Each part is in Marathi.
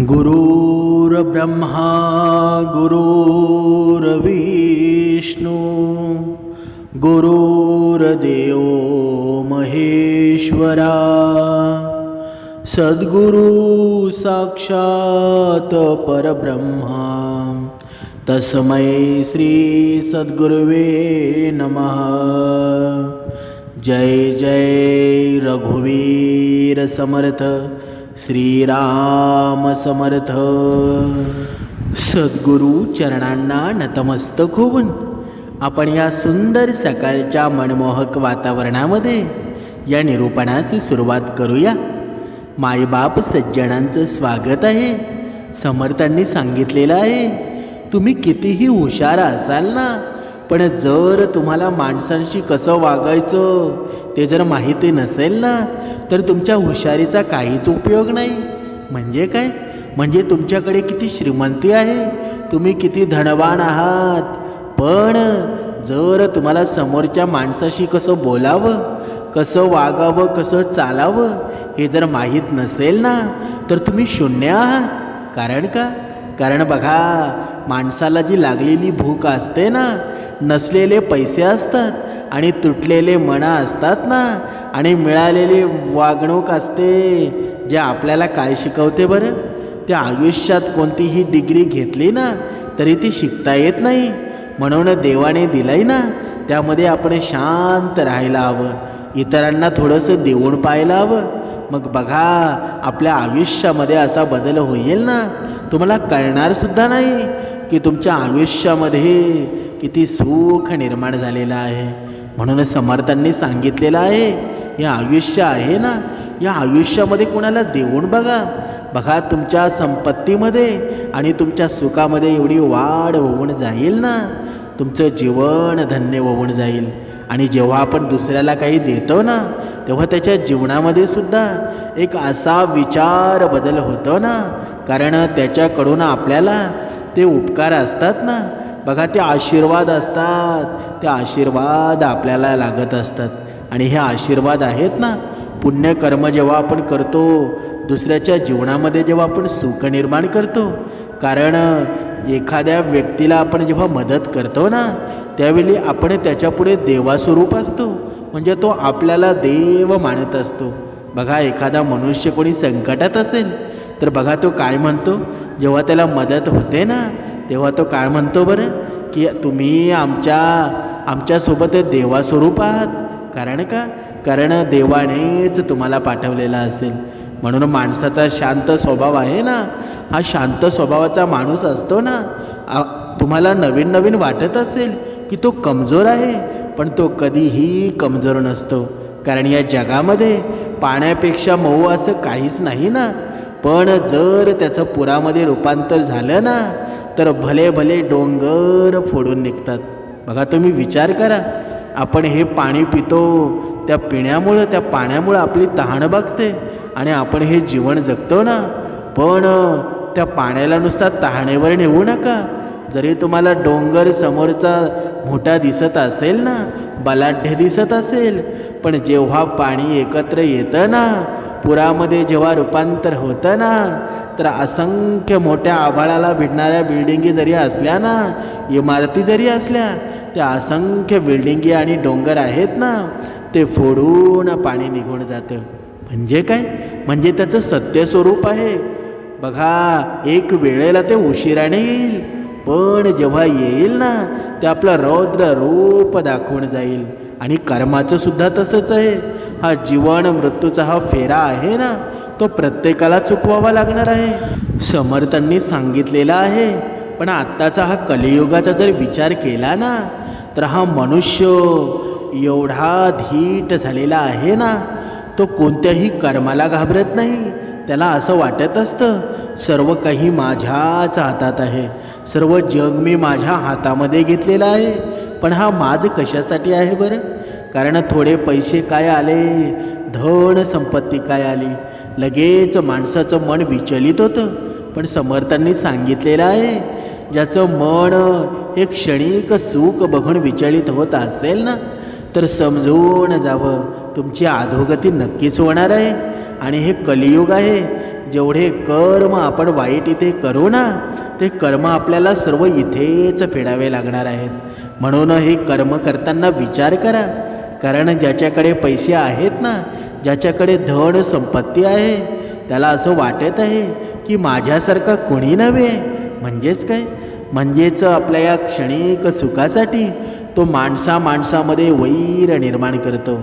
गुरुर्ब्रह्मा गुरुर्विष्णू गुरुर्देव महेश्वरा सद्गुरु साक्षात परब्रह्मा तस्मै श्री सद्गुरुवे नमः. जय जय रघुवीर समर्थ। श्रीराम समर्थ सद्गुरू चरणांना नतमस्तक होऊन आपण या सुंदर सकाळच्या मनमोहक वातावरणामध्ये या निरूपणाची सुरुवात करूया. मायबाप सज्जनांचं स्वागत आहे. समर्थांनी सांगितलेलं आहे तुम्ही कितीही हुशार असाल ना पण जर तुम्हाला माणसांशी कसं वागायचं ते जर माहिती नसेल ना तर तुमच्या हुशारीचा काहीच उपयोग नाही. म्हणजे काय? म्हणजे तुमच्याकडे किती श्रीमंती आहे तुम्ही किती धनवान आहात. पण जर तुम्हाला समोरच्या माणसाशी कसं बोलावं कसं वागावं कसं चालावं हे जर माहीत नसेल ना तर तुम्ही शून्य आहात. कारण का? कारण बघा माणसाला जी लागलेली भूक असते ना नसलेले पैसे असतात आणि तुटलेले मना असतात ना आणि मिळालेली वागणूक असते जे आपल्याला काय शिकवते बरं? त्या आयुष्यात कोणतीही डिग्री घेतली ना तरी ती शिकता येत नाही. म्हणून देवाने दिलंय ना त्यामध्ये आपण शांत राहायला हवं. इतरांना थोडंसं देऊन पाहायला हवं. मग बघा आपल्या आयुष्यामध्ये असा बदल होईल ना? तुम्हाला कळणारसुद्धा नाही की तुमच्या आयुष्यामध्ये किती सुख निर्माण झालेलं आहे. म्हणून समर्थांनी सांगितलेलं आहे हे आयुष्य आहे ना? या आयुष्यामध्ये कोणाला देऊन बघा. बघा तुमच्या संपत्तीमध्ये आणि तुमच्या सुखामध्ये एवढी वाढ होऊन जाईल ना? तुमचं जीवन धन्य होऊन जाईल. आणि जेव्हा आपण दुसऱ्याला काही देतो ना तेव्हा त्याच्या जीवनामध्ये सुद्धा एक असा विचार बदल होतो ना. कारण त्याच्याकडून आपल्याला ते उपकार असतात ना. बघा ते आशीर्वाद असतात. ते आशीर्वाद आपल्याला लागत असतात. आणि हे आशीर्वाद आहेत ना. पुण्यकर्म जेव्हा आपण करतो दुसऱ्याच्या जीवनामध्ये जेव्हा आपण सुख निर्माण करतो कारण एखाद्या व्यक्तीला आपण जेव्हा मदत करतो ना त्यावेळी आपण त्याच्यापुढे देवास्वरूप असतो. म्हणजे तो आपल्याला देव मानत असतो. बघा एखादा मनुष्य कोणी संकटात असेल तर बघा तो काय म्हणतो? जेव्हा त्याला मदत होते ना तेव्हा तो काय म्हणतो बरं? की तुम्ही आमच्या आमच्यासोबत देवास्वरूप आहात. कारण का? कारण देवानेच तुम्हाला पाठवलेला असेल. म्हणून माणसाचा शांत स्वभाव आहे ना हा शांत स्वभावाचा माणूस असतो ना तुम्हाला नवीन नवीन वाटत असेल की तो कमजोर आहे पण तो कधीही कमजोर नसतो. कारण या जगामध्ये पाण्यापेक्षा मऊ असं काहीच नाही ना. पण जर त्याचं पुरामध्ये रूपांतर झालं ना तर भले भले डोंगर फोडून निघतात. बघा तुम्ही विचार करा. आपण हे पाणी पितो. त्या पिण्यामुळं त्या पाण्यामुळं आपली तहान बघते आणि आपण हे जीवन जगतो ना. पण त्या पाण्याला नुसता तहानेवर नेऊ नका. जरी तुम्हाला डोंगर समोरचा मोठा दिसत असेल ना बलाढ्य दिसत असेल पण जेव्हा पाणी एकत्र येतं ना पुरामध्ये जेव्हा रूपांतर होतं ना तर असंख्य मोठ्या आभाळाला भिडणाऱ्या बिल्डिंगी जरी असल्या ना इमारती जरी असल्या त्या असंख्य बिल्डिंगी आणि डोंगर आहेत ना ते फोडून पाणी निघून जातं. म्हणजे काय? म्हणजे त्याचं सत्य स्वरूप आहे. बघा एक वेळेला ते उशिराने येईल पण जेव्हा येईल ना ते आपलं रौद्र रूप दाखवून जाईल. आणि कर्माचं सुद्धा तसंच आहे. हा जीवन मृत्यूचा हा फेरा आहे ना तो प्रत्येकाला चुकवावा लागणार आहे. समर्थांनी सांगितलेला आहे पण आत्ताचा हा कलियुगाचा जर विचार केला ना तर हा मनुष्य एवढा धीट झालेला आहे ना तो कोणत्याही कर्माला घाबरत नाही. त्याला असं वाटत असतं सर्व काही माझ्याच हातात आहे. सर्व जग मी माझ्या हातामध्ये घेतलेलं आहे. पण हा माझ कशासाठी आहे बरं? कारण थोडे पैसे काय आले? धन संपत्ती काय आली? लगेच माणसाचं मन विचलित होतं. पण समर्थांनी सांगितलेलं आहे ज्याचं मन हे क्षणिक सुख बघून विचलित होत असेल ना तर समजून जावं. तुमची अधोगती नक्कीच होणार आहे. आणि हे कलियुग आहे. जेवढे कर्म आपण वाईट इथे करू ना ते कर्म आपल्याला सर्व इथेच फेडावे लागणार आहेत. म्हणून हे कर्म करताना विचार करा. कारण ज्याच्याकडे पैसे आहेत ना ज्याच्याकडे धन संपत्ती आहे त्याला असं वाटत आहे की माझ्यासारखा कोणी नव्हे. म्हणजेच काय? म्हणजेच आपल्या या क्षणिक सुखासाठी तो माणसा माणसामध्ये वैर निर्माण करतो.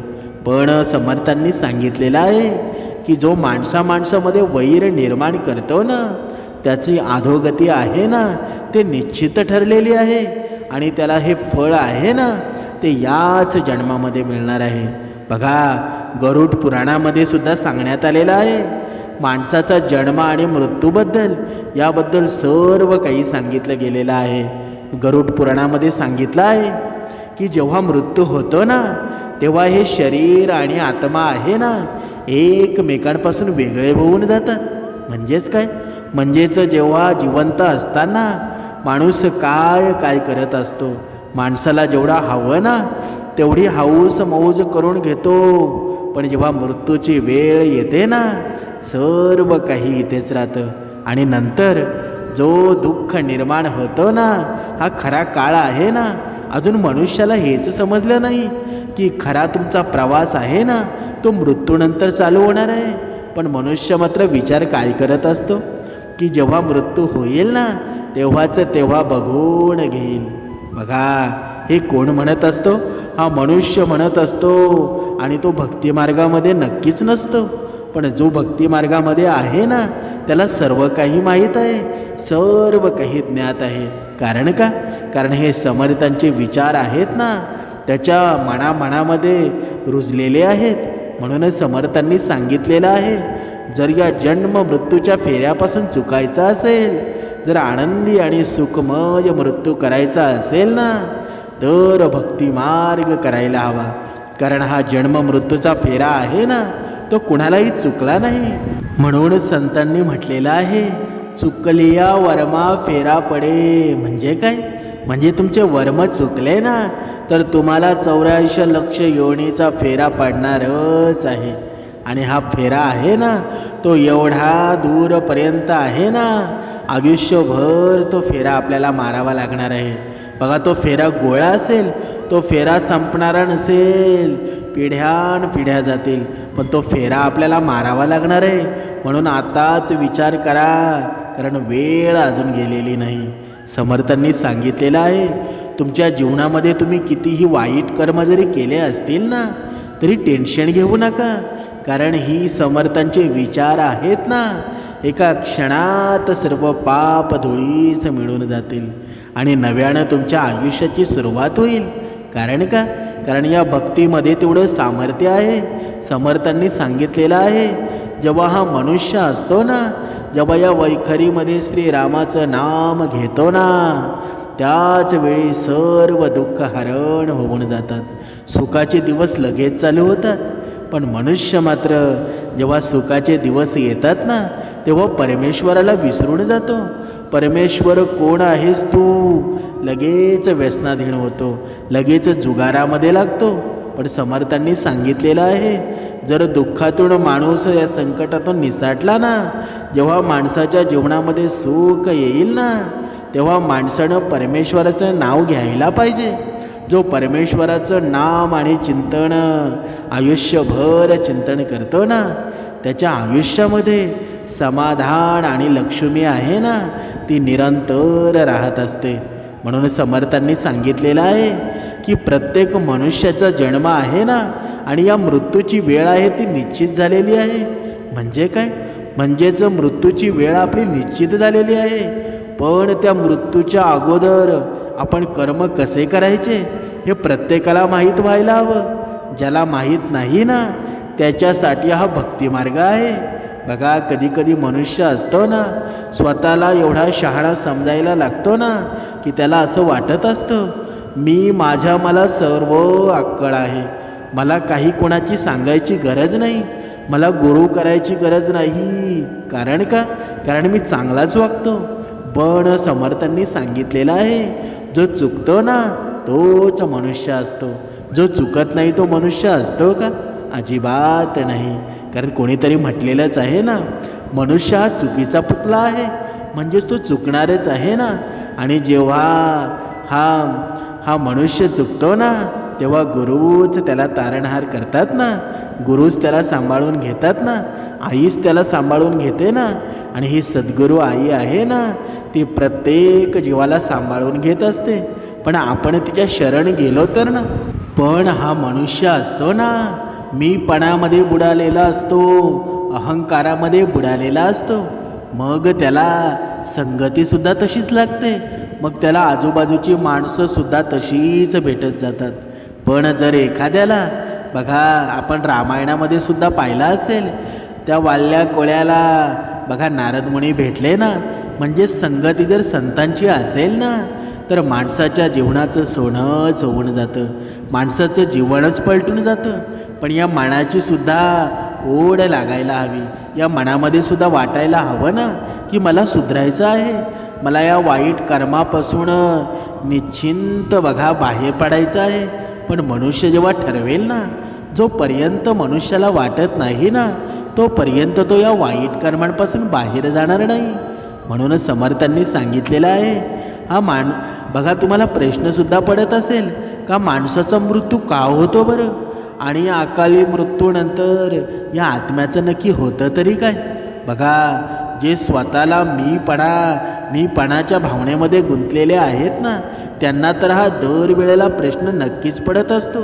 पण समर्थांनी सांगितलेलं आहे की जो माणसा माणसामध्ये वैर निर्माण करतो ना त्याची अधोगती आहे ना ते निश्चित ठरलेली आहे. आणि त्याला हे फळ आहे ना ते याच जन्मामध्ये मिळणार आहे. बघा गरुड पुराणामध्ये सुद्धा सांगण्यात आलेलं आहे माणसाचा जन्म आणि मृत्यूबद्दल याबद्दल सर्व काही सांगितलं गेलेलं आहे. गरुड पुराणामध्ये सांगितलं आहे की जेव्हा मृत्यू होतो ना तेव्हा हे शरीर आणि आत्मा आहे ना एकमेकांपासून वेगळे होऊन जातात. म्हणजेच काय? म्हणजेच जेव्हा जिवंत असताना माणूस काय काय करत असतो? माणसाला जेवढा हवं ना तेवढी हाऊस मौज करून घेतो. पण जेव्हा मृत्यूची वेळ येते ना सर्व काही इथेच राहतं. आणि नंतर जो दुःख निर्माण होतो ना हा खरा काळ आहे ना अजून मनुष्याला हेच समजलं नाही की खरा तुमचा प्रवास आहे ना तो मृत्यूनंतर चालू होणार आहे. पण मनुष्य मात्र विचार काय करत असतो? की जेव्हा मृत्यू होईल ना तेव्हाचं तेव्हा बघून घेईल बघा हे कोण म्हणत असतो? हा मनुष्य म्हणत असतो. आणि तो भक्तिमार्गामध्ये नक्कीच नसतो. पण जो भक्तिमार्गामध्ये आहे ना त्याला सर्व काही माहीत आहे. सर्व काही ज्ञात आहे. कारण का? कारण हे समर्थांचे विचार आहेत ना त्याच्या मनामनामध्ये रुजलेले आहेत. म्हणूनच समर्थांनी सांगितलेलं आहे जर या जन्म मृत्यूच्या फेऱ्यापासून चुकायचं असेल जर आनंदी आणि सुखमय मृत्यू करायचा असेल ना तर भक्तिमार्ग करायला हवा. कारण हा जन्म मृत्यूचा फेरा आहे ना तो कुणालाही चुकला नाही. म्हणून संतांनी म्हटलेलं आहे चुकलिया वर्मा फेरा पडे. म्हणजे काय? म्हणजे तुमचे वर्म चुकले ना तर तुम्हाला चौऱ्याऐंशी लक्ष योनीचा फेरा पडणारच आहे. आणि हा फेरा आहे ना तो एवढा दूरपर्यंत आहे ना आयुष्यभर तो फेरा आपल्याला मारावा लागणार आहे. बघा तो फेरा गोळा असेल तो फेरा संपणारा नसेल पिढ्यान पिढ्या जातील पण तो फेरा आपल्याला मारावा लागणार आहे. म्हणून आताच विचार करा कारण वेळ अजून गेलेली नाही. समर्थांनी सांगितलेलं आहे तुमच्या जीवनामध्ये तुम्ही कितीही वाईट कर्म जरी केले असतील ना तरी टेन्शन घेऊ नका. कारण ही समर्थांचे विचार आहेत ना. एका क्षणात सर्व पाप धुळीस मिळून जातील आणि नव्यानं तुमच्या आयुष्याची सुरुवात होईल. कारण का? कारण या भक्तीमध्ये तेवढं सामर्थ्य आहे. समर्थांनी सांगितलेलं आहे जेव्हा हा मनुष्य असतो ना जेव्हा या वैखरीमध्ये श्रीरामाचं नाम घेतो ना त्याच वेळी सर्व दुःख हरण होऊन जातात. सुखाचे दिवस लगेच चालू होतात. पण मनुष्य मात्र जेव्हा सुखाचे दिवस येतात ना तेव्हा परमेश्वराला विसरून जातो. परमेश्वर कोण आहेस तू? लगेच व्यसनाधीन होतो लगेच जुगारामध्ये लागतो. पण समर्थांनी सांगितलेलं आहे जर दुःखातून माणूस या संकटातून निसाटला ना जेव्हा माणसाच्या जीवनामध्ये सुख येईल ना तेव्हा माणसानं परमेश्वराचं नाव घ्यायला पाहिजे. जो परमेश्वराचं नाम आणि चिंतन आयुष्यभर चिंतन करतो ना त्याच्या आयुष्यामध्ये समाधान आणि लक्ष्मी आहे ना ती निरंतर राहत असते. म्हणून समर्थांनी सांगितलेलं आहे की प्रत्येक मनुष्याचा जन्म आहे ना आणि या मृत्यूची वेळ आहे ती निश्चित झालेली आहे. म्हणजे काय? म्हणजेच मृत्यूची वेळ आपली निश्चित झालेली आहे. पण त्या मृत्यूच्या अगोदर आपण कर्म कसे करायचे हे प्रत्येकाला माहीत व्हायला हवं. ज्याला माहीत नाही ना त्याच्यासाठी हा भक्तिमार्ग आहे. बघा कधीकधी मनुष्य असतो ना स्वतःला एवढा शहाळा समजायला लागतो ना की त्याला असं वाटत असतं मी माझ्या मला सर्व अक्कळ आहे. मला काही कोणाची सांगायची गरज नाही. मला गुरु करायची गरज नाही. कारण का? कारण मी चांगलाच वागतो. पण समर्थांनी सांगितलेलं आहे जो चुकतो ना तोच मनुष्य असतो. जो चुकत नाही तो मनुष्य असतो का? अजिबात नाही. कारण कोणीतरी म्हटलेलंच आहे ना मनुष्य हा चुकीचा पुतला आहे. म्हणजेच तो चुकणारच आहे ना. आणि जेव्हा हा हा मनुष्य चुकतो ना तेव्हा गुरुच त्याला तारणहार करतात ना? गुरुच त्याला सांभाळून घेतात ना? आईच त्याला सांभाळून घेते ना? आणि ही सद्गुरू आई आहे ना ती प्रत्येक जीवाला सांभाळून घेत असते. पण आपण तिच्या शरण गेलो तर ना? पण हा मनुष्य असतो ना? मीपणामध्ये बुडालेला असतो अहंकारामध्ये बुडालेला असतो. मग त्याला संगतीसुद्धा तशीच लागते. मग त्याला आजूबाजूची माणसंसुद्धा तशीच भेटत जातात. पण जर एखाद्याला बघा आपण रामायणामध्ये सुद्धा पाहिलं असेल त्या वाल्या कोळ्याला बघा नारदमुनी भेटले ना म्हणजे संगती जर संतांची असेल ना तर माणसाच्या जीवनाचं सोनंच होऊन जातं माणसाचं जीवनच पलटून जातं पण या मनाची सुद्धा ओढ लागायला हवी या मनामध्ये सुद्धा वाटायला हवं ना की मला सुधरायचं आहे मला या वाईट कर्मापासून निश्चिंत बघा बाहेर पडायचं आहे पण मनुष्य जेव्हा ठरवेल ना जोपर्यंत मनुष्याला वाटत नाही ना तोपर्यंत तो या वाईट कर्मांपासून बाहेर जाणार नाही. म्हणूनच समर्थांनी सांगितलेलं आहे हा मान बघा तुम्हाला प्रश्नसुद्धा पडत असेल का माणसाचा मृत्यू का होतो बरं? आणि या अकाली मृत्यूनंतर या आत्म्याचं नक्की होतं तरी काय? बघा जे स्वतःला मीपणा मीपणाच्या भावनेमध्ये गुंतलेले आहेत ना त्यांना तर हा दरवेळेला प्रश्न नक्कीच पडत असतो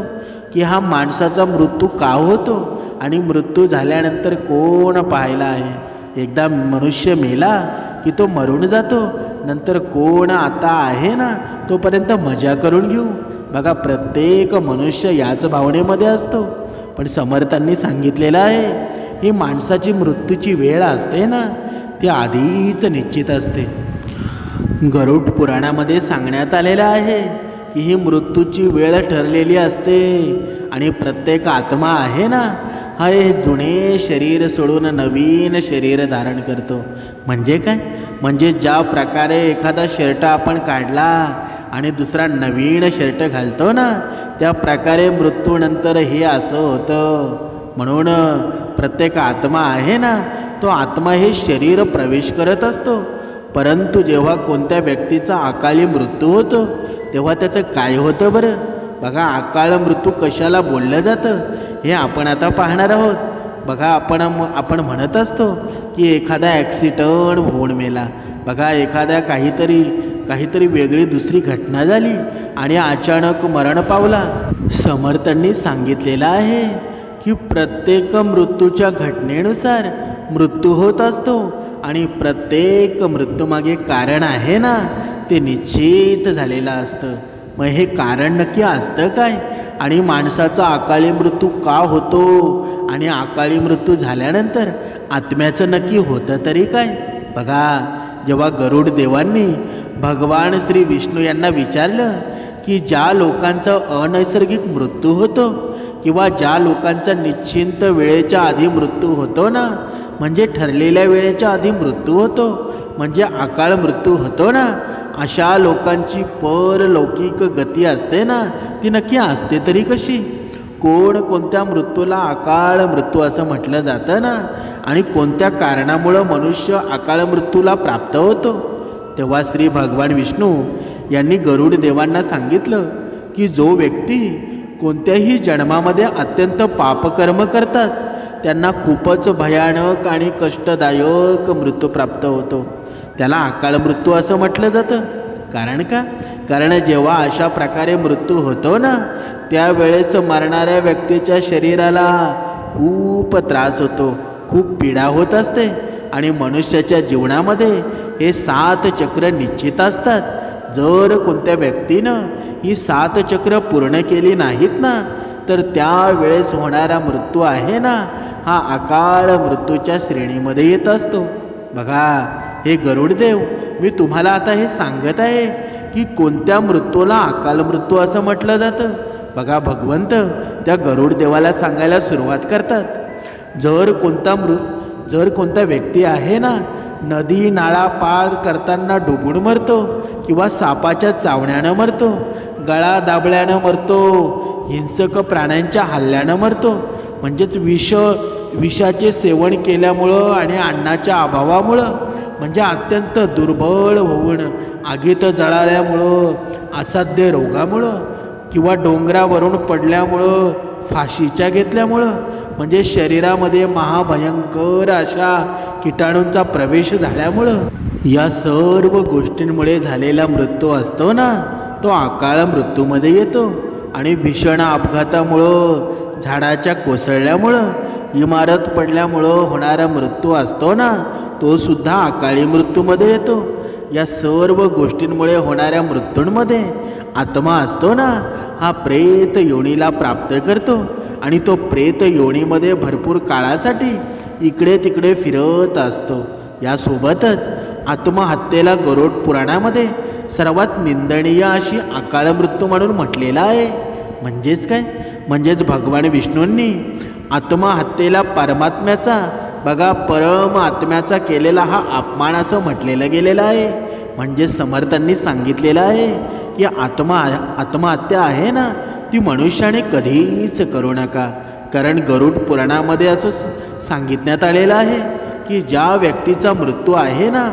की हा माणसाचा मृत्यू का होतो आणि मृत्यू झाल्यानंतर कोण पाहायला आहे? एकदा मनुष्य मेला की तो मरून जातो नंतर कोण आता आहे ना तोपर्यंत मजा करून घेऊ. बघा प्रत्येक मनुष्य याच भावनेमध्ये असतो. पण समर्थांनी सांगितलेलं आहे ही माणसाची मृत्यूची वेळ असते ना. ती आधीच निश्चित असते. गरुड पुराणामध्ये सांगण्यात आलेलं आहे की ही मृत्यूची वेळ ठरलेली असते आणि प्रत्येक आत्मा आहे ना हा हे जुने शरीर सोडून नवीन शरीर धारण करतो. म्हणजे काय? म्हणजे ज्या प्रकारे एखादा शर्ट आपण काढला आणि दुसरा नवीन शर्ट घालतो ना त्या प्रकारे मृत्यूनंतर हे असं होतं. म्हणून प्रत्येक आत्मा आहे ना तो आत्मा हे शरीर प्रवेश करत असतो. परंतु जेव्हा कोणत्या व्यक्तीचा अकाली मृत्यू होतो तेव्हा त्याचं काय होतं बरं? बघा अकाळ मृत्यू कशाला बोललं जातं हे आपण आता पाहणार आहोत. बघा आपण आपण म्हणत असतो की एखादा ॲक्सिडंट होऊन मेला. बघा एखाद्या काहीतरी काहीतरी वेगळी दुसरी घटना झाली आणि अचानक मरण पावला. समर्थांनी सांगितलेलं आहे की प्रत्येक मृत्यूच्या घटनेनुसार मृत्यू होत असतो. आणि प्रत्येक मृत्यूमागे कारण आहे ना ते निश्चित झालेलं असतं. मग हे कारण नक्की असतं काय? आणि माणसाचा अकाळी मृत्यू का होतो? आणि अकाळी मृत्यू झाल्यानंतर आत्म्याचं नक्की होतं तरी काय? बघा जेव्हा गरुड देवांनी भगवान श्री विष्णू यांना विचारलं की ज्या लोकांचा अनैसर्गिक मृत्यू होतो किंवा ज्या लोकांचा निश्चिंत वेळेच्या आधी मृत्यू होतो ना म्हणजे ठरलेल्या वेळेच्या आधी मृत्यू होतो म्हणजे अकाळ मृत्यू होतो ना अशा लोकांची परलौकिक गती असते ना ती नक्की असते तरी कशी? कोण कोणत्या मृत्यूला अकाळ मृत्यू असं म्हटलं जातं ना आणि कोणत्या कारणामुळं मनुष्य अकाळ मृत्यूला प्राप्त होतो? तेव्हा श्री भगवान विष्णू यांनी गरुड देवांना सांगितलं की जो व्यक्ती कोणत्याही जन्मामध्ये अत्यंत पापकर्म करतात. त्यांना खूपच भयानक आणि कष्टदायक मृत्यू प्राप्त होतो. त्याला अकाळ मृत्यू असं म्हटलं जातं. कारण का? कारण जेव्हा अशा प्रकारे मृत्यू होतो ना त्यावेळेस मरणाऱ्या व्यक्तीच्या शरीराला खूप त्रास होतो खूप पीडा होत असते आणि मनुष्याच्या जीवनामध्ये हे सात चक्र निश्चित असतात. जर कोणत्या व्यक्तीनं ही सात चक्र पूर्ण केली नाहीत ना तर त्यावेळेस होणारा मृत्यू आहे ना हा अकाळ मृत्यूच्या श्रेणीमध्ये येत असतो. बघा हे गरुडदेव मी तुम्हाला आता हे सांगत आहे की कोणत्या मृत्यूला अकाल मृत्यू असं म्हटलं जातं? बघा भगवंत त्या गरुडदेवाला सांगायला सुरुवात करतात. जर कोणता मृ जर कोणता व्यक्ती आहे ना नदी नाळा पार करताना डुबून मरतो किंवा सापाच्या चावण्यानं मरतो गळा दाबल्यानं मरतो हिंसक प्राण्यांच्या हल्ल्यानं मरतो. म्हणजेच विष विषाचे सेवन केल्यामुळं आणि अन्नाच्या अभावामुळं म्हणजे अत्यंत दुर्बळ होऊन आगीत जळाल्यामुळं असाध्य रोगामुळं किंवा डोंगरावरून पडल्यामुळं फाशीच्या घेतल्यामुळं म्हणजे शरीरामध्ये महाभयंकर अशा किटाणूंचा प्रवेश झाल्यामुळं या सर्व गोष्टींमुळे झालेला मृत्यू असतो ना तो अकाळ मृत्यूमध्ये येतो. आणि भीषण अपघातामुळं झाडाच्या कोसळल्यामुळं इमारत पडल्यामुळं होणारा मृत्यू असतो ना तो सुद्धा अकाळी मृत्यूमध्ये येतो. या सर्व गोष्टींमुळे होणाऱ्या मृत्यूंमध्ये आत्मा असतो ना हा प्रेत योनीला प्राप्त करतो. आणि तो प्रेत योनीमध्ये भरपूर काळासाठी इकडे तिकडे फिरत असतो. यासोबतच आत्महत्येला गरुड पुराणामध्ये सर्वात निंदनीय अशी अकाळ मृत्यू म्हणून म्हटलेला आहे. म्हणजेच काय? म्हणजेच भगवान विष्णूंनी आत्महत्येला परमात्म्याचा बघा परम आत्म्याचा केलेला हा अपमान असं म्हटलेलं गेलेलं आहे. म्हणजे समर्थांनी सांगितलेलं आहे की आत्मा आत्महत्या आहे ना ती मनुष्याने कधीच करू नका. कारण गरुड पुराणामध्ये असं सांगितण्यात आलेलं आहे की ज्या व्यक्तीचा मृत्यू आहे ना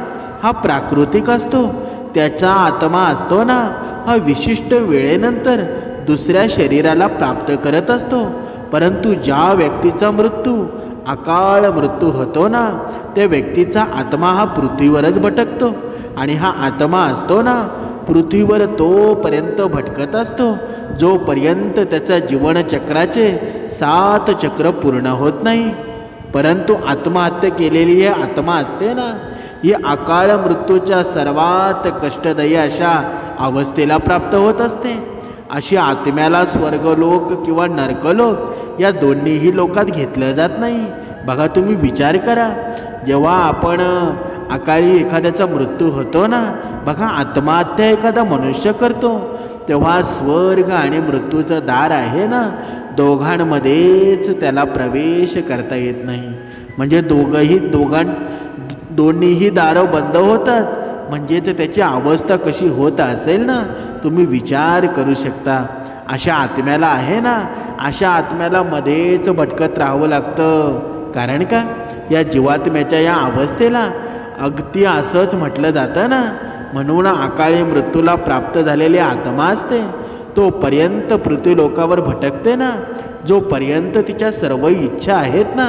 हा प्राकृतिक असतो. त्याचा आत्मा असतो ना हा विशिष्ट वेळेनंतर दुसऱ्या शरीराला प्राप्त करत असतो. परंतु ज्या व्यक्तीचा मृत्यू अकाळ मृत्यू होतो ना त्या व्यक्तीचा आत्मा हा पृथ्वीवरच भटकतो आणि हा आत्मा असतो ना पृथ्वीवर तोपर्यंत भटकत असतो. जोपर्यंत त्याच्या जीवनचक्राचे सात चक्र पूर्ण होत नाही परंतु आत्महत्या केलेली ही आत्मा असते ना ही अकाळ मृत्यूच्या सर्वात कष्टदायी अशा अवस्थेला प्राप्त होत असते. अशी आत्म्याला स्वर्गलोक किंवा नरकलोक या दोन्हीही लोकात घेतलं जात नाही. बघा तुम्ही विचार करा. जेव्हा आपण अकाळी एखाद्याचा मृत्यू होतो ना बघा आत्महत्या एखादा मनुष्य करतो तेव्हा स्वर्ग आणि मृत्यूचं दार आहे ना दोघांमध्येच त्याला प्रवेश करता येत नाही. म्हणजे दोघंही दोघां दोन्हीही दारं बंद होतात. म्हणजेच त्याची अवस्था कशी होत असेल ना तुम्ही विचार करू शकता. अशा आत्म्याला आहे ना अशा आत्म्याला मध्येच भटकत राहावं लागतं. कारण का? या जीवात्म्याच्या या अवस्थेला अगदी असंच म्हटलं जातं ना म्हणून अकाळी मृत्यूला प्राप्त झालेली आत्मा असते. तोपर्यंत पृथ्वीलोकावर भटकते ना. जोपर्यंत तिच्या सर्व इच्छा आहेत ना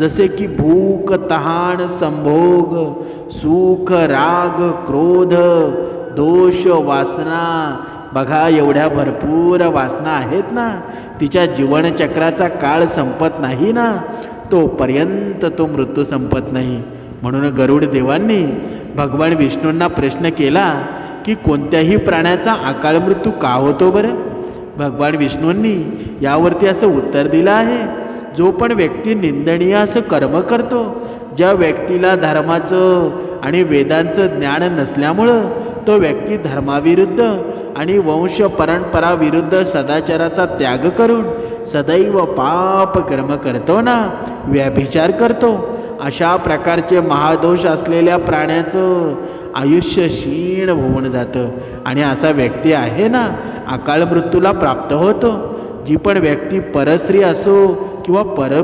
जसे की भूक तहान संभोग सुख राग क्रोध दोष वासना बघा एवढ्या भरपूर वासना आहेत ना. तिच्या जीवनचक्राचा काळ संपत नाही ना तोपर्यंत तो मृत्यू संपत नाही. म्हणून गरुड देवांनी भगवान विष्णूंना प्रश्न केला की कोणत्याही प्राण्याचा अकाळ मृत्यू का होतो बरं? भगवान विष्णूंनी यावरती असं उत्तर दिलं आहे. जो पण व्यक्ती निंदनीय असं कर्म करतो ज्या व्यक्तीला धर्माचं आणि वेदांचं ज्ञान नसल्यामुळं तो व्यक्ती धर्माविरुद्ध आणि वंश परंपराविरुद्ध सदाचाराचा त्याग करून सदैव पाप कर्म करतो ना? व्यभिचार करतो. अशा प्रकारचे महादोष असलेल्या प्राण्याचं आयुष्य क्षीण होऊन जातं. आणि असा व्यक्ती आहे ना अकाळ मृत्यूला प्राप्त होतो. जी पण व्यक्ती परस्त्री असो किंवा पर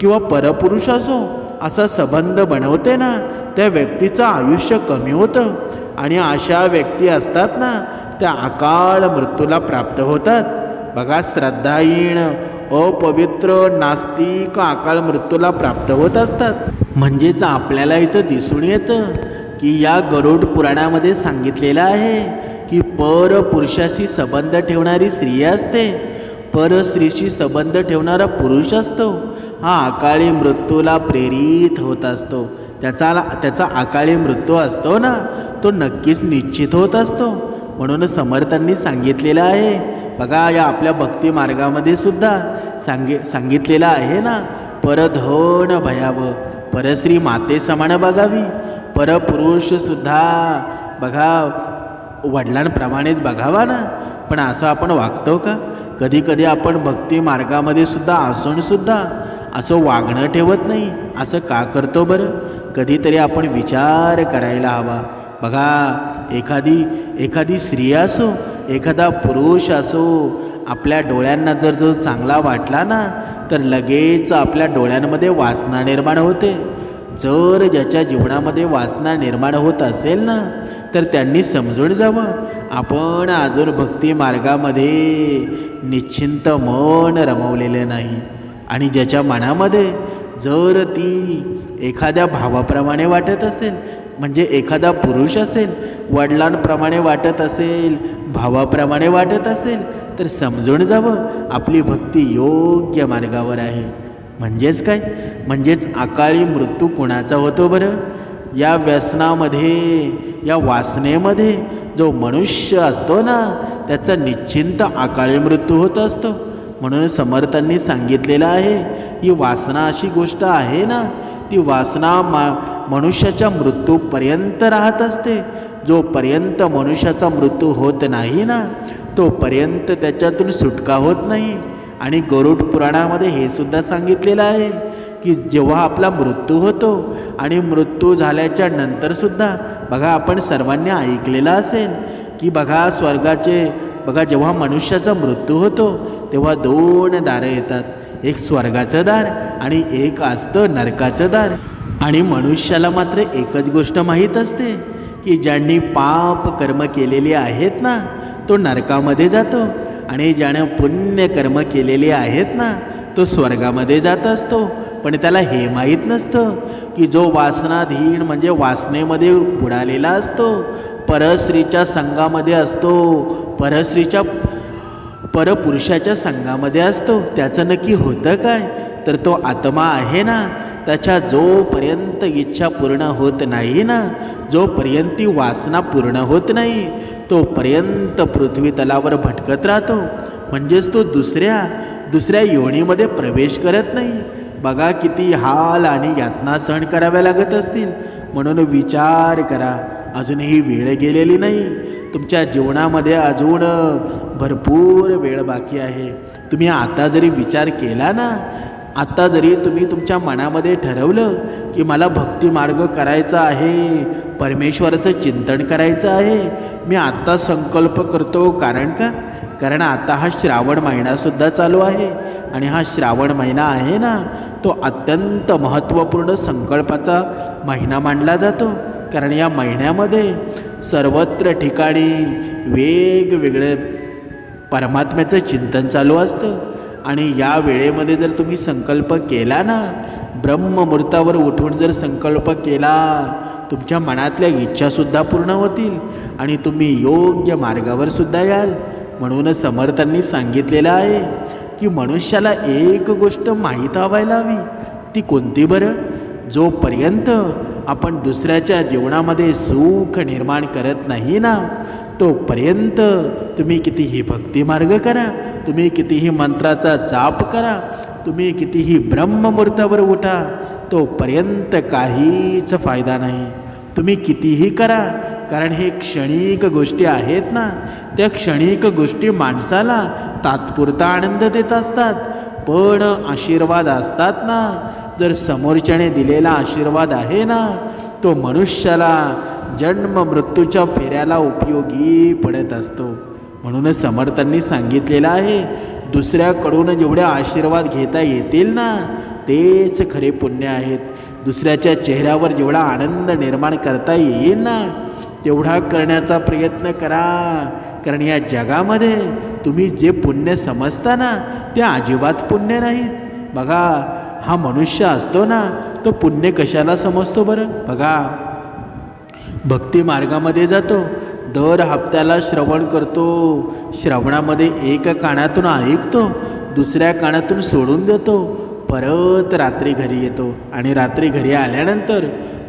किंवा परपुरुष असो असा संबंध बनवते ना त्या व्यक्तीचं आयुष्य कमी होतं. आणि अशा व्यक्ती असतात ना त्या अकाळ मृत्यूला प्राप्त होतात. बघा श्रद्धाहीन अपवित्र नास्तिक अकाळ मृत्यूला प्राप्त होत असतात. म्हणजेच आपल्याला इथं दिसून येतं की या गरुड पुराणामध्ये सांगितलेलं आहे की पर पुरुषाशी संबंध ठेवणारी स्त्री असते. पर स्त्रीशी संबंध ठेवणारा पुरुष असतो. हा अकाळी मृत्यूला प्रेरित होत असतो. त्याचा त्याचा अकाळी मृत्यू असतो ना तो नक्कीच निश्चित होत असतो. म्हणून समर्थांनी सांगितलेलं आहे. बघा या आपल्या भक्ती मार्गामध्ये सुद्धा सांगे सांगितलेलं आहे ना परधन भयावं परस्त्री माते समान बघावी. परपुरुषसुद्धा बघा वडिलांप्रमाणेच बघावा ना. पण असं आपण वागतो का? कधीकधी आपण भक्ती मार्गामध्ये सुद्धा असूनसुद्धा असं वागणं ठेवत नाही. असं का करतो बरं? कधीतरी आपण विचार करायला हवा. बघा एखादी एखादी स्त्री असो एखादा पुरुष असो आपल्या डोळ्यांना जर जो चांगला वाटला ना तर लगेच आपल्या डोळ्यांमध्ये वासना निर्माण होते. जर ज्याच्या जीवनामध्ये वासना निर्माण होत असेल ना तर त्यांनी समजून जावं. आपण अजून भक्ती मार्गामध्ये निश्चिंत मन रमवलेलं नाही. आणि ज्याच्या मनामध्ये जर ती एखाद्या भावाप्रमाणे वाटत असेल म्हणजे एखादा पुरुष असेल वडिलांप्रमाणे वाटत असेल भावाप्रमाणे वाटत असेल तर समजून जावं. आपली भक्ती योग्य मार्गावर आहे. म्हणजेच काय? म्हणजेच अकाळी मृत्यू कुणाचा होतो बरं? या व्यसनामध्ये या वासनेमध्ये जो मनुष्य असतो ना त्याचा निश्चिंत अकाळी मृत्यू होत असतो. म्हणून समर्थांनी सांगितलेलं आहे ही वासना अशी गोष्ट आहे ना ती वासना मा मनुष्याच्या मृत्यूपर्यंत राहत असते. जोपर्यंत मनुष्याचा मृत्यू होत नाही ना तोपर्यंत त्याच्यातून सुटका होत नाही. आणि गरुड पुराणामध्ये हे सुद्धा सांगितलेलं आहे की जेव्हा आपला मृत्यू होतो आणि मृत्यू झाल्याच्या नंतरसुद्धा बघा आपण सर्वांनी ऐकलेलं असेल की बघा स्वर्गाचे बघा जेव्हा मनुष्याचा मृत्यू होतो तेव्हा दोन दारं येतात. एक स्वर्गाचं दार आणि एक असतं नरकाचं दार. आणि मनुष्याला मात्र एकच गोष्ट माहीत असते की ज्यांनी पाप कर्म केलेली आहेत ना तो नरकामध्ये जातो. आणि ज्यानं पुण्य कर्म केलेले आहेत ना तो स्वर्गामध्ये जात असतो. पण त्याला हे माहीत नसतं की जो वासनाधीन म्हणजे वासनेमध्ये बुडालेला असतो परस्त्रीच्या संघामध्ये असतो परस्त्रीच्या परपुरुषाच्या संघामध्ये असतो. त्याचं नक्की होतं काय? तर तो आत्मा आहे ना. त्याच्या जोपर्यंत इच्छा पूर्ण होत नाही ना जोपर्यंत ती वासना पूर्ण होत नाही तोपर्यंत पृथ्वी तलावर भटकत राहतो. म्हणजेच तो दुसऱ्या दुसऱ्या योनीमध्ये प्रवेश करत नाही. बघा किती हाल आणि यातना सहन कराव्या लागत असतील. म्हणून विचार करा. अजूनही वेळ गेलेली नाही. तुमच्या जीवनामध्ये अजून भरपूर वेळ बाकी आहे. तुम्ही आता जरी विचार केला ना आत्ता जरी तुम्ही तुमच्या मनामध्ये ठरवलं की मला भक्ती मार्ग करायचा आहे परमेश्वराचं चिंतन करायचं आहे मी आत्ता संकल्प करतो. कारण का? कारण आता हा श्रावण महिनासुद्धा चालू आहे आणि हा श्रावण महिना आहे ना तो अत्यंत महत्त्वपूर्ण संकल्पाचा महिना मानला जातो. कारण या महिन्यामध्ये सर्वत्र ठिकाणी वेगवेगळे परमात्म्याचं चिंतन चालू असतं. आणि या वेळेमध्ये जर तुम्ही संकल्प केला ना ब्रह्ममुहूर्तावर उठून जर संकल्प केला तुमच्या मनातल्या इच्छासुद्धा पूर्ण होतील आणि तुम्ही योग्य मार्गावर सुद्धा याल. म्हणून समर्थांनी सांगितलेलं आहे की मनुष्याला एक गोष्ट माहीत व्हायला हवी. ती कोणती बरं? जोपर्यंत आपण दुसऱ्याच्या जीवनामध्ये सुख निर्माण करत नाही ना तोपर्यंत तुम्ही कितीही भक्तिमार्ग करा तुम्ही कितीही मंत्राचा जाप करा तुम्ही कितीही ब्रह्ममुहूर्तावर उठा तोपर्यंत काहीच फायदा नाही. तुम्ही कितीही करा कारण हे क्षणिक गोष्टी आहेत ना. त्या क्षणिक गोष्टी माणसाला तात्पुरता आनंद देत असतात. पण आशीर्वाद असतात ना. जर समोरच्याने दिलेला आशीर्वाद आहे ना तो मनुष्याला जन्म मृत्यूच्या फेऱ्याला उपयोगी पडत असतो. म्हणूनच समर्थांनी सांगितलेलं आहे दुसऱ्याकडून जेवढे आशीर्वाद घेता येतील ना तेच खरे पुण्य आहेत. दुसऱ्याच्या चेहऱ्यावर जेवढा आनंद निर्माण करता येईल ना तेवढा करण्याचा प्रयत्न करा. कारण या जगामध्ये तुम्ही जे पुण्य समजता ना ते अजिबात पुण्य नाहीत. बघा हा मनुष्य असतो ना तो पुण्य कशाला समजतो बरं? बघा भक्ती मार्गामध्ये जातो दर हप्त्याला श्रवण करतो श्रवणामध्ये एक कानातून ऐकतो दुसऱ्या कानातून सोडून देतो परत रात्री घरी येतो आणि रात्री घरी आल्यानंतर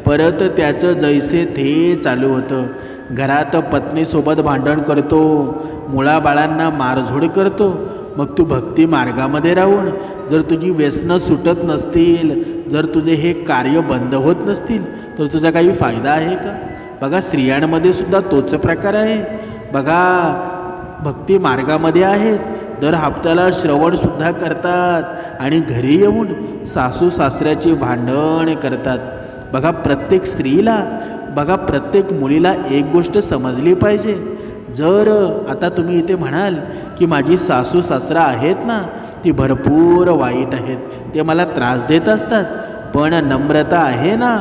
परत त्याचं जैसे थे चालू होतं. घरात पत्नीसोबत भांडण करतो मुळाबाळांना मारझोड करतो. मग तू भक्ती मार्गामध्ये राहून जर तुझी व्यसनं सुटत नसतील जर तुझे हे कार्य बंद होत नसतील तर तुझा काही फायदा आहे का? बघा स्त्रियांमध्ये सुद्धा तोच प्रकार आहे. बघा भक्ती मार्गामध्ये आहेत. दर हप्त्याला श्रवणसुद्धा करतात आणि घरी येऊन सासू सासऱ्याची भांडण करतात. बघा प्रत्येक स्त्रीला बघा प्रत्येक मुलीला एक गोष्ट समजली पाहिजे. जर आता तुम्ही इथे म्हणाल की माझी सासू सासरा आहेत ना ती भरपूर वाईट आहेत ते मला त्रास देत असतात. पण नम्रता आहे ना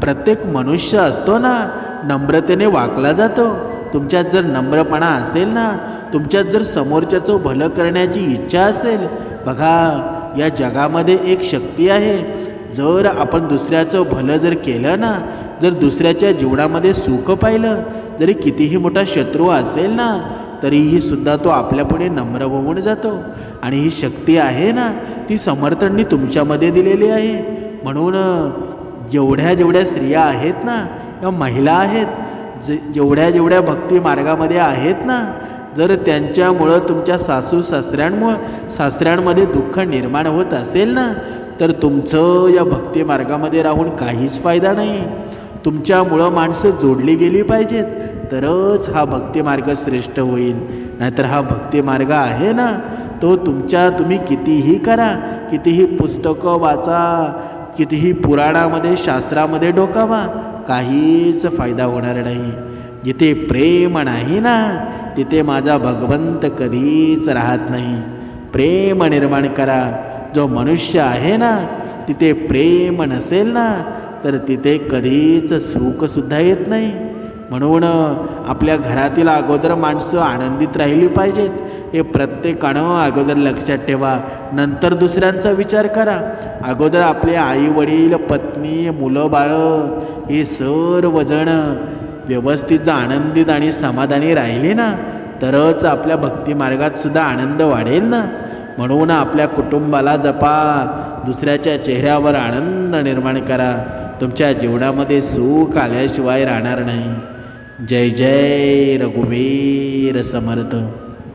प्रत्येक मनुष्य असतो ना नम्रतेने वाकला जातो. तुमच्यात जर नम्रपणा असेल ना तुमच्यात जर समोरच्याचं भलं करण्याची इच्छा असेल बघा या जगामध्ये एक शक्ती आहे. जर आपण दुसऱ्याचं भलं जर केलं ना जर दुसऱ्याच्या जीवनामध्ये सुख पाहिलं जरी कितीही मोठा शत्रू असेल ना तरीही सुद्धा तो आपल्यापुढे नम्र होऊन जातो. आणि ही शक्ती आहे ना ती समर्थननी तुमच्यामध्ये दिलेली आहे. म्हणून जेवढ्या जेवढ्या स्त्रिया आहेत ना या महिला आहेत जे जेवढ्या जेवढ्या भक्ती मार्गामध्ये आहेत ना जर त्यांच्यामुळं तुमच्या सासू सासऱ्यांमुळं सासऱ्यांमध्ये दुःख निर्माण होत असेल ना तर तुमचं या भक्ती मार्गामध्ये राहून काहीच फायदा नाही. तुमच्यामुळं माणसं जोडली गेली पाहिजेत तरच हा भक्ती मार्ग श्रेष्ठ होईल. नाहीतर हा भक्ती मार्ग आहे ना तो तुमच्या तुम्ही कितीही करा कितीही पुस्तकं वाचा कितीही पुराणामध्ये शास्त्रामध्ये डोकावा काहीच फायदा होणार नाही. जिथे प्रेम नाही ना तिथे माझा भगवंत कधीच राहत नाही. प्रेम निर्माण करा. जो मनुष्य आहे ना तिथे प्रेम नसेल ना तर तिथे कधीच सुखसुद्धा येत नाही. म्हणून आपल्या घरातील अगोदर माणसं आनंदित राहिली पाहिजेत. हे प्रत्येकानं अगोदर लक्षात ठेवा. नंतर दुसऱ्यांचा विचार करा. अगोदर आपले आई वडील पत्नी मुलं बाळं हे सर्वजण व्यवस्थित आनंदित आणि समाधानी राहिले ना तरच आपल्या भक्तिमार्गात सुद्धा आनंद वाढेल ना. म्हणून आपल्या कुटुंबाला जपा. दुसऱ्याच्या चेहऱ्यावर आनंद निर्माण करा. तुमच्या जीवनामध्ये सुख आल्याशिवाय राहणार नाही. जय जय रघुवीर समर्थ.